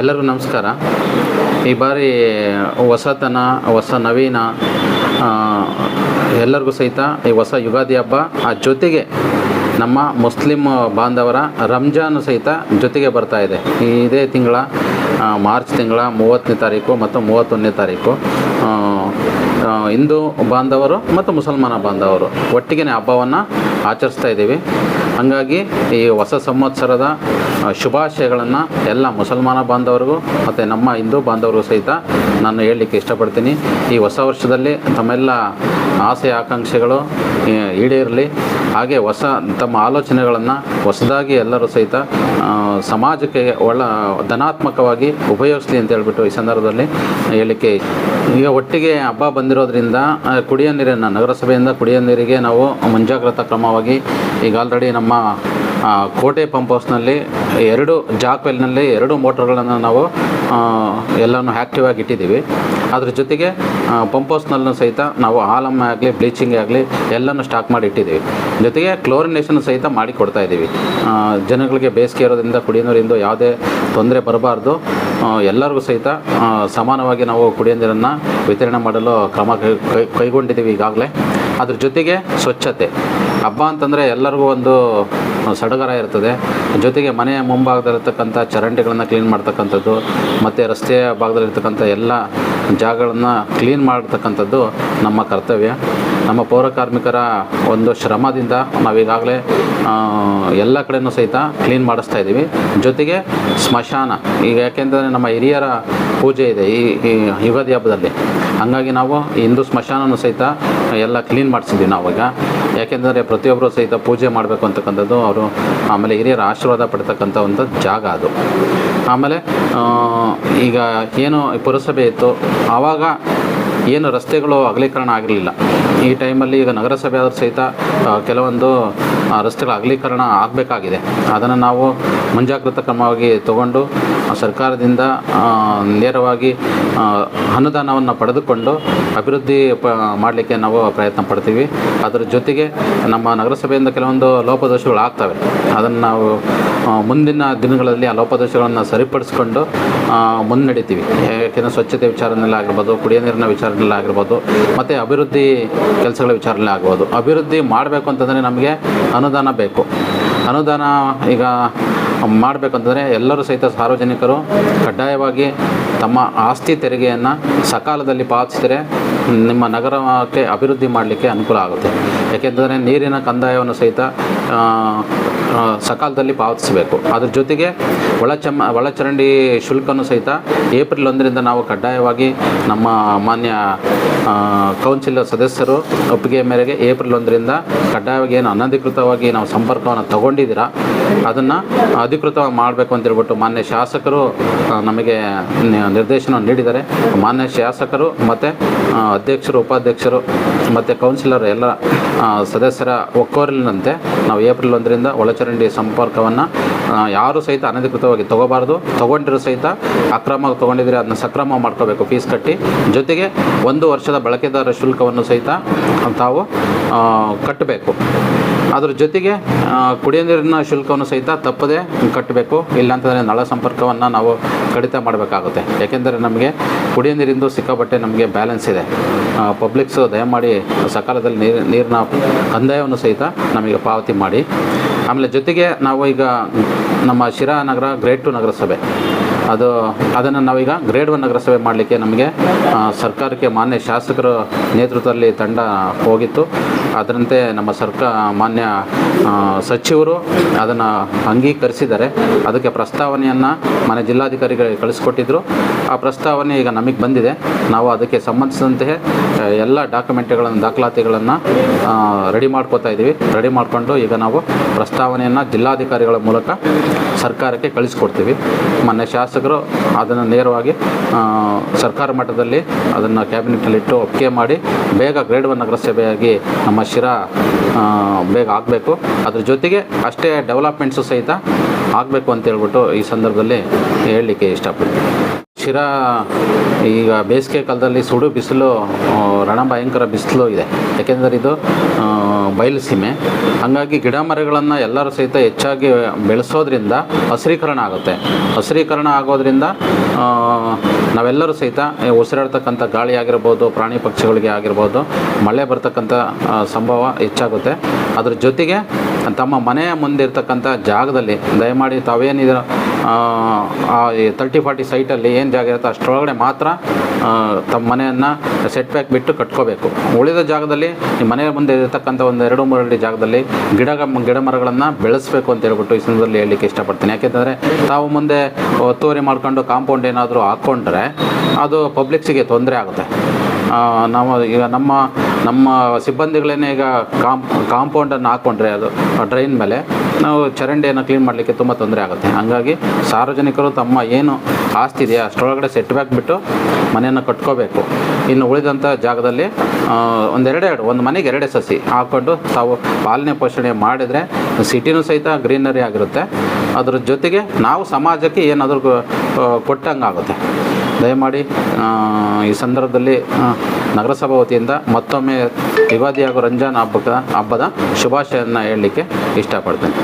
ಎಲ್ಲರಿಗೂ ನಮಸ್ಕಾರ. ಈ ಬಾರಿ ಹೊಸತನ, ಹೊಸ ನವೀನ ಎಲ್ಲರಿಗೂ ಸಹಿತ ಈ ಹೊಸ ಯುಗಾದಿ ಹಬ್ಬ, ಆ ಜೊತೆಗೆ ನಮ್ಮ ಮುಸ್ಲಿಂ ಬಾಂಧವರ ರಂಜಾನ್ ಸಹಿತ ಜೊತೆಗೆ ಬರ್ತಾ ಇದೆ. ಇದೇ ತಿಂಗಳ ಮಾರ್ಚ್ ತಿಂಗಳ ಮೂವತ್ತನೇ ತಾರೀಕು ಮತ್ತು ಮೂವತ್ತೊಂದನೇ ತಾರೀಕು. ಹಿಂದೂ ಬಾಂಧವರು ಮತ್ತು ಮುಸಲ್ಮಾನ ಬಾಂಧವರು ಒಟ್ಟಿಗೆ ಹಬ್ಬವನ್ನು ಆಚರಿಸ್ತಾ ಇದ್ದೀವಿ. ಹಾಗಾಗಿ ಈ ಹೊಸ ಸಂವತ್ಸರದ ಶುಭಾಶಯಗಳನ್ನು ಎಲ್ಲ ಮುಸಲ್ಮಾನ ಬಾಂಧವರಿಗೂ ಮತ್ತು ನಮ್ಮ ಹಿಂದೂ ಬಾಂಧವರಿಗೂ ಸಹಿತ ನಾನು ಹೇಳಲಿಕ್ಕೆ ಇಷ್ಟಪಡ್ತೀನಿ. ಈ ಹೊಸ ವರ್ಷದಲ್ಲಿ ತಮ್ಮೆಲ್ಲ ಆಸೆ, ಆಕಾಂಕ್ಷೆಗಳು ಈಡೇರಲಿ. ಹಾಗೆ ಹೊಸ ತಮ್ಮ ಆಲೋಚನೆಗಳನ್ನು ಹೊಸದಾಗಿ ಎಲ್ಲರೂ ಸಹಿತ ಸಮಾಜಕ್ಕೆ ಒಳ ಧನಾತ್ಮಕವಾಗಿ ಉಪಯೋಗಿಸ್ಲಿ ಅಂತ ಹೇಳ್ಬಿಟ್ಟು ಈ ಸಂದರ್ಭದಲ್ಲಿ ಹೇಳಲಿಕ್ಕೆ ಈಗ ಒಟ್ಟಿಗೆ ಹಬ್ಬ ಬಂದಿರೋದ್ರಿಂದ ಕುಡಿಯೋ ನೀರಿನ ನಗರಸಭೆಯಿಂದ ಕುಡಿಯೋ ನೀರಿಗೆ ನಾವು ಮುಂಜಾಗ್ರತಾ ಕ್ರಮವಾಗಿ ಈಗ ಆಲ್ರೆಡಿ ನಮ್ಮ ಕೋಟೆ ಪಂಪ್ ಹೌಸ್ನಲ್ಲಿ ಎರಡು ಜಾಕ್ವೆಲ್ನಲ್ಲಿ ಎರಡು ಮೋಟರ್ಗಳನ್ನು ನಾವು ಎಲ್ಲನೂ ಆ್ಯಕ್ಟಿವ್ ಆಗಿ ಇಟ್ಟಿದ್ದೀವಿ. ಅದ್ರ ಜೊತೆಗೆ ಪಂಪೋಸ್ನಲ್ಲೂ ಸಹಿತ ನಾವು ಆಲಮ್ ಆಗಲಿ ಬ್ಲೀಚಿಂಗ್ ಆಗಲಿ ಎಲ್ಲನೂ ಸ್ಟಾಕ್ ಮಾಡಿ ಇಟ್ಟಿದ್ದೀವಿ. ಜೊತೆಗೆ ಕ್ಲೋರಿನೇಷನ್ ಸಹಿತ ಮಾಡಿ ಕೊಡ್ತಾ ಇದ್ದೀವಿ. ಜನಗಳಿಗೆ ಬೇಸಿಗೆ ಇರೋದ್ರಿಂದ ಕುಡಿಯೋದ್ರಿಂದ ಯಾವುದೇ ತೊಂದರೆ ಬರಬಾರ್ದು. ಎಲ್ಲರಿಗೂ ಸಹಿತ ಸಮಾನವಾಗಿ ನಾವು ಕುಡಿಯೋ ನೀರನ್ನು ವಿತರಣೆ ಮಾಡಲು ಕ್ರಮ ಕೈ- ಕೈಗೊಂಡಿದ್ದೀವಿ ಈಗಾಗಲೇ. ಅದ್ರ ಜೊತೆಗೆ ಸ್ವಚ್ಛತೆ. ಹಬ್ಬ ಅಂತಂದರೆ ಎಲ್ಲರಿಗೂ ಒಂದು ಸಡಗರ ಇರ್ತದೆ. ಜೊತೆಗೆ ಮನೆಯ ಮುಂಭಾಗದಲ್ಲಿರ್ತಕ್ಕಂಥ ಚರಂಡಿಗಳನ್ನು ಕ್ಲೀನ್ ಮಾಡ್ತಕ್ಕಂಥದ್ದು, ಮತ್ತು ರಸ್ತೆಯ ಭಾಗದಲ್ಲಿರ್ತಕ್ಕಂಥ ಎಲ್ಲ ಜಾಗಗಳನ್ನು ಕ್ಲೀನ್ ಮಾಡ್ತಕ್ಕಂಥದ್ದು ನಮ್ಮ ಕರ್ತವ್ಯ. ನಮ್ಮ ಪೌರ ಕಾರ್ಮಿಕರ ಒಂದು ಶ್ರಮದಿಂದ ನಾವೀಗಾಗಲೇ ಎಲ್ಲ ಕಡೆಯೂ ಸಹಿತ ಕ್ಲೀನ್ ಮಾಡಿಸ್ತಾ ಇದ್ದೀವಿ. ಜೊತೆಗೆ ಸ್ಮಶಾನ, ಈಗ ಯಾಕೆಂದರೆ ನಮ್ಮ ಹಿರಿಯರ ಪೂಜೆ ಇದೆ ಈ ಯುಗಾದಿ ಹಬ್ಬದಲ್ಲಿ. ಹಂಗಾಗಿ ನಾವು ಹಿಂದೂ ಸ್ಮಶಾನನೂ ಸಹಿತ ಎಲ್ಲ ಕ್ಲೀನ್ ಮಾಡಿಸಿದ್ವಿ ಈಗ. ಯಾಕೆಂದರೆ ಪ್ರತಿಯೊಬ್ಬರು ಸಹಿತ ಪೂಜೆ ಮಾಡಬೇಕು ಅಂತಕ್ಕಂಥದ್ದು ಅವರು ಆಮೇಲೆ ಹಿರಿಯರ ಆಶೀರ್ವಾದ ಪಡ್ತಕ್ಕಂಥ ಒಂದು ಜಾಗ ಅದು. ಆಮೇಲೆ ಈಗ ಏನು ಪುರಸಭೆ ಇತ್ತು, ಆವಾಗ ಏನು ರಸ್ತೆಗಳು ಅಗಲೀಕರಣ ಆಗಿರಲಿಲ್ಲ. ಈ ಟೈಮಲ್ಲಿ ಈಗ ನಗರಸಭೆ ಆದರೂ ಸಹಿತ ಕೆಲವೊಂದು ರಸ್ತೆಗಳ ಅಗಲೀಕರಣ ಆಗಬೇಕಾಗಿದೆ. ಅದನ್ನು ನಾವು ಮುಂಜಾಗ್ರತಾ ಕ್ರಮವಾಗಿ ತಗೊಂಡು ಸರ್ಕಾರದಿಂದ ನೇರವಾಗಿ ಅನುದಾನವನ್ನು ಪಡೆದುಕೊಂಡು ಅಭಿವೃದ್ಧಿ ಪ, ಮಾಡಲಿಕ್ಕೆ ನಾವು ಪ್ರಯತ್ನ ಪಡ್ತೀವಿ. ಅದರ ಜೊತೆಗೆ ನಮ್ಮ ನಗರಸಭೆಯಿಂದ ಕೆಲವೊಂದು ಲೋಪದೋಷಗಳು ಆಗ್ತವೆ. ಅದನ್ನು ನಾವು ಮುಂದಿನ ದಿನಗಳಲ್ಲಿ ಆ ಲೋಪದೋಷಗಳನ್ನು ಸರಿಪಡಿಸ್ಕೊಂಡು ಮುನ್ನಡಿತೀವಿ. ಯಾಕೆಂದರೆ ಸ್ವಚ್ಛತೆ ವಿಚಾರನೆಲ್ಲ ಆಗಿರ್ಬೋದು, ಕುಡಿಯೋ ನೀರಿನ ವಿಚಾರದಲ್ಲಿ ಆಗಿರ್ಬೋದು, ಮತ್ತು ಅಭಿವೃದ್ಧಿ ಕೆಲಸಗಳ ವಿಚಾರದಲ್ಲಿ ಆಗ್ಬೋದು ಅಭಿವೃದ್ಧಿ ಮಾಡಬೇಕು ಅಂತಂದರೆ ನಮಗೆ ಅನುದಾನ ಬೇಕು. ಅನುದಾನ ಈಗ ಮಾಡಬೇಕಂತಂದರೆ ಎಲ್ಲರೂ ಸಹಿತ ಸಾರ್ವಜನಿಕರು ಕಡ್ಡಾಯವಾಗಿ ತಮ್ಮ ಆಸ್ತಿ ತೆರಿಗೆಯನ್ನು ಸಕಾಲದಲ್ಲಿ ಪಾವತಿಸಿದರೆ ನಿಮ್ಮ ನಗರಕ್ಕೆ ಅಭಿವೃದ್ಧಿ ಮಾಡಲಿಕ್ಕೆ ಅನುಕೂಲ ಆಗುತ್ತೆ. ಯಾಕೆಂದರೆ ನೀರಿನ ಕಂದಾಯವನ್ನು ಸಹಿತ ಸಕಾಲದಲ್ಲಿ ಪಾವತಿಸಬೇಕು. ಅದ್ರ ಜೊತೆಗೆ ಒಳಚಮ ಒಳಚರಂಡಿ ಶುಲ್ಕನೂ ಸಹಿತ ಏಪ್ರಿಲ್ ಒಂದರಿಂದ ನಾವು ಕಡ್ಡಾಯವಾಗಿ ನಮ್ಮ ಮಾನ್ಯ ಕೌನ್ಸಿಲ್ ಸದಸ್ಯರು ಒಪ್ಪಿಗೆ ಮೇರೆಗೆ ಏಪ್ರಿಲ್ ಒಂದರಿಂದ ಕಡ್ಡಾಯವಾಗಿ ಏನು ಅನಧಿಕೃತವಾಗಿ ನಾವು ಸಂಪರ್ಕವನ್ನು ತಗೊಂಡಿದ್ದೀರಾ, ಅದನ್ನು ಅಧಿಕೃತವಾಗಿ ಮಾಡಬೇಕು ಅಂತ ಹೇಳ್ಬಿಟ್ಟು ಮಾನ್ಯ ಶಾಸಕರು ನಮಗೆ ನಿರ್ದೇಶನ ನೀಡಿದ್ದಾರೆ. ಮಾನ್ಯ ಶಾಸಕರು ಮತ್ತು ಅಧ್ಯಕ್ಷರು, ಉಪಾಧ್ಯಕ್ಷರು ಮತ್ತು ಕೌನ್ಸಿಲರ್ ಎಲ್ಲ ಸದಸ್ಯರ ಒಕ್ಕೋರಿಲ್ಲಂತೆ ನಾವು ಏಪ್ರಿಲ್ ಒಂದರಿಂದ ಒಳಚರಂಡಿ ಸಂಪರ್ಕವನ್ನು ಯಾರು ಸಹಿತ ಅನಧಿಕೃತವಾಗಿ ತಗೋಬಾರ್ದು, ತೊಗೊಂಡಿರೋ ಸಹಿತ ಅಕ್ರಮ ತೊಗೊಂಡಿದ್ರೆ ಅದನ್ನ ಸಕ್ರಮ ಮಾಡ್ಕೋಬೇಕು ಫೀಸ್ ಕಟ್ಟಿ. ಜೊತೆಗೆ ಒಂದು ವರ್ಷದ ಬಳಕೆದಾರ ಶುಲ್ಕವನ್ನು ಸಹಿತ ತಾವು ಕಟ್ಟಬೇಕು. ಅದ್ರ ಜೊತೆಗೆ ಕುಡಿಯ ನೀರಿನ ಶುಲ್ಕವನ್ನು ಸಹಿತ ತಪ್ಪದೆ ಕಟ್ಟಬೇಕು. ಇಲ್ಲಾಂತಂದರೆ ನಳ ಸಂಪರ್ಕವನ್ನು ನಾವು ಕಡಿತ ಮಾಡಬೇಕಾಗುತ್ತೆ. ಯಾಕೆಂದರೆ ನಮಗೆ ಕುಡಿಯ ನೀರಿಂದು ಸಿಕ್ಕಾಪಟ್ಟೆ ನಮಗೆ ಬ್ಯಾಲೆನ್ಸ್ ಇದೆ. ಪಬ್ಲಿಕ್ಸು ದಯಮಾಡಿ ಸಕಾಲದಲ್ಲಿ ನೀರು, ನೀರಿನ ಕಂದಾಯವನ್ನು ಸಹಿತ ನಮಗೆ ಪಾವತಿ ಮಾಡಿ. ಆಮೇಲೆ ಜೊತೆಗೆ ನಾವು ಈಗ ನಮ್ಮ ಶಿರಾ ನಗರ ಗ್ರೇಡ್ ಟು ನಗರಸಭೆ. ಅದು, ಅದನ್ನು ನಾವೀಗ ಗ್ರೇಡ್ ಒನ್ ನಗರಸಭೆ ಮಾಡಲಿಕ್ಕೆ ನಮಗೆ ಸರ್ಕಾರಕ್ಕೆ ಮಾನ್ಯ ಶಾಸಕರ ನೇತೃತ್ವದಲ್ಲಿ ತಂಡ ಹೋಗಿತ್ತು. ಅದರಂತೆ ನಮ್ಮ ಸರ್ಕಾರ ಮಾನ್ಯ ಸಚಿವರು ಅದನ್ನು ಅಂಗೀಕರಿಸಿದ್ದಾರೆ. ಅದಕ್ಕೆ ಪ್ರಸ್ತಾವನೆಯನ್ನು ಮನೆ ಜಿಲ್ಲಾಧಿಕಾರಿಗಳಿಗೆ ಕಳಿಸ್ಕೊಟ್ಟಿದ್ರು. ಆ ಪ್ರಸ್ತಾವನೆ ಈಗ ನಮಗೆ ಬಂದಿದೆ. ನಾವು ಅದಕ್ಕೆ ಸಂಬಂಧಿಸಿದಂತೆ ಎಲ್ಲ ಡಾಕ್ಯುಮೆಂಟ್ಗಳನ್ನು, ದಾಖಲಾತಿಗಳನ್ನು ರೆಡಿ ಮಾಡ್ಕೋತಾ ಇದ್ದೀವಿ ರೆಡಿ ಮಾಡಿಕೊಂಡು ಈಗ ನಾವು ಪ್ರಸ್ತಾವನೆಯನ್ನು ಜಿಲ್ಲಾಧಿಕಾರಿಗಳ ಮೂಲಕ ಸರ್ಕಾರಕ್ಕೆ ಕಳಿಸ್ಕೊಡ್ತೀವಿ. ಮೊನ್ನೆ ಶಾಸಕರು ಅದನ್ನು ನೇರವಾಗಿ ಸರ್ಕಾರ ಮಟ್ಟದಲ್ಲಿ ಅದನ್ನು ಕ್ಯಾಬಿನೆಟಲ್ಲಿಟ್ಟು ಒಪ್ಪಿಗೆ ಮಾಡಿ, ಬೇಗ ಗ್ರೇಡ್ ಒನ್ ನಗರಸಭೆಯಾಗಿ ನಮ್ಮ ಶಿರಾ ಶಿರ ಬೇಗ ಆಗಬೇಕು. ಅದ್ರ ಜೊತೆಗೆ ಅಷ್ಟೇ ಡೆವಲಪ್ಮೆಂಟ್ಸು ಸಹಿತ ಆಗಬೇಕು ಅಂತ ಹೇಳ್ಬಿಟ್ಟು ಈ ಸಂದರ್ಭದಲ್ಲಿ ಹೇಳಲಿಕ್ಕೆ ಇಷ್ಟಪಡ್ತೀನಿ. ಶಿರಾ ಈಗ ಬೇಸಿಗೆ ಕಾಲದಲ್ಲಿ ಸುಡು ಬಿಸಿಲು ರಣ ಭಯಂಕರ ಬಿಸಿಲು ಇದೆ. ಯಾಕೆಂದರೆ ಇದು ಬಯಲು ಸೀಮೆ ಹಾಗಾಗಿ ಗಿಡ ಮರಗಳನ್ನು ಎಲ್ಲರೂ ಸಹಿತ ಹೆಚ್ಚಾಗಿ ಬೆಳೆಸೋದ್ರಿಂದ ಹಸಿರೀಕರಣ ಆಗುತ್ತೆ. ಹಸಿರೀಕರಣ ಆಗೋದ್ರಿಂದ ನಾವೆಲ್ಲರೂ ಸಹಿತ ಉಸಿರಾಡ್ತಕ್ಕಂಥ ಗಾಳಿ ಆಗಿರ್ಬೋದು ಪ್ರಾಣಿ ಪಕ್ಷಿಗಳಿಗೆ ಆಗಿರ್ಬೋದು ಮಳೆ ಬರ್ತಕ್ಕಂಥ ಸಂಭವ ಹೆಚ್ಚಾಗುತ್ತೆ. ಅದ್ರ ಜೊತೆಗೆ ತಮ್ಮ ಮನೆಯ ಮುಂದೆ ಇರ್ತಕ್ಕಂಥ ಜಾಗದಲ್ಲಿ ದಯಮಾಡಿ ತಾವೇನಿದ ತರ್ಟಿ ಫಾರ್ಟಿ ಸೈಟಲ್ಲಿ ಏನು ಜಾಗ ಇರುತ್ತೋ ಅಷ್ಟರೊಳಗಡೆ ಮಾತ್ರ ತಮ್ಮ ಮನೆಯನ್ನು ಸೆಟ್ ಬ್ಯಾಕ್ ಬಿಟ್ಟು ಕಟ್ಕೋಬೇಕು. ಉಳಿದ ಜಾಗದಲ್ಲಿ ನಿಮ್ಮ ಮನೆಯ ಮುಂದೆ ಇರತಕ್ಕಂಥ ಒಂದು ಎರಡು ಮೂರು ಅಡಿ ಜಾಗದಲ್ಲಿ ಗಿಡ ಗಿಡ ಮರಗಳನ್ನು ಬೆಳೆಸಬೇಕು ಅಂತ ಹೇಳ್ಬಿಟ್ಟು ಈ ಸಂದರ್ಭದಲ್ಲಿ ಹೇಳಲಿಕ್ಕೆ ಇಷ್ಟಪಡ್ತೀನಿ. ಯಾಕೆಂತಂದರೆ ತಾವು ಮುಂದೆ ಒತ್ತುವರಿ ಮಾಡ್ಕೊಂಡು ಕಾಂಪೌಂಡ್ ಏನಾದರೂ ಹಾಕ್ಕೊಂಡ್ರೆ ಅದು ಪಬ್ಲಿಕ್ಸಿಗೆ ತೊಂದರೆ ಆಗುತ್ತೆ. ನಾವು ಈಗ ನಮ್ಮ ನಮ್ಮ ಸಿಬ್ಬಂದಿಗಳೇನೆ ಈಗ ಕಾಂಪ್ ಕಾಂಪೌಂಡನ್ನು ಹಾಕ್ಕೊಂಡ್ರೆ ಅದು ಡ್ರೈನ್ ಮೇಲೆ ನಾವು ಚರಂಡಿಯನ್ನು ಕ್ಲೀನ್ ಮಾಡಲಿಕ್ಕೆ ತುಂಬ ತೊಂದರೆ ಆಗುತ್ತೆ. ಹಾಗಾಗಿ ಸಾರ್ವಜನಿಕರು ತಮ್ಮ ಏನು ಆಸ್ತಿ ಇದೆಯಾ ಅಷ್ಟರೊಳಗಡೆ ಸೆಟ್ ಬ್ಯಾಕ್ ಬಿಟ್ಟು ಮನೆಯನ್ನು ಕಟ್ಕೋಬೇಕು. ಇನ್ನು ಉಳಿದಂಥ ಜಾಗದಲ್ಲಿ ಒಂದೆರಡೆ ಒಂದು ಮನೆಗೆ ಎರಡೇ ಸಸಿ ಹಾಕ್ಕೊಂಡು ತಾವು ಪಾಲನೆ ಪೋಷಣೆ ಮಾಡಿದರೆ ಸಿಟಿನೂ ಸಹಿತ ಗ್ರೀನರಿ ಆಗಿರುತ್ತೆ. ಅದರ ಜೊತೆಗೆ ನಾವು ಸಮಾಜಕ್ಕೆ ಏನಾದರೂ ಕೊಟ್ಟಂಗೆ ಆಗುತ್ತೆ ದಯಮಾಡಿ ಈ ಸಂದರ್ಭದಲ್ಲಿ ನಗರಸಭಾ ವತಿಯಿಂದ ಮತ್ತೊಮ್ಮೆ ಯುಗಾದಿ ಹಾಗೂ ರಂಜಾನ್ ಹಬ್ಬದ ಹಬ್ಬದ ಶುಭಾಶಯವನ್ನು ಹೇಳಲಿಕ್ಕೆ ಇಷ್ಟಪಡ್ತೇನೆ.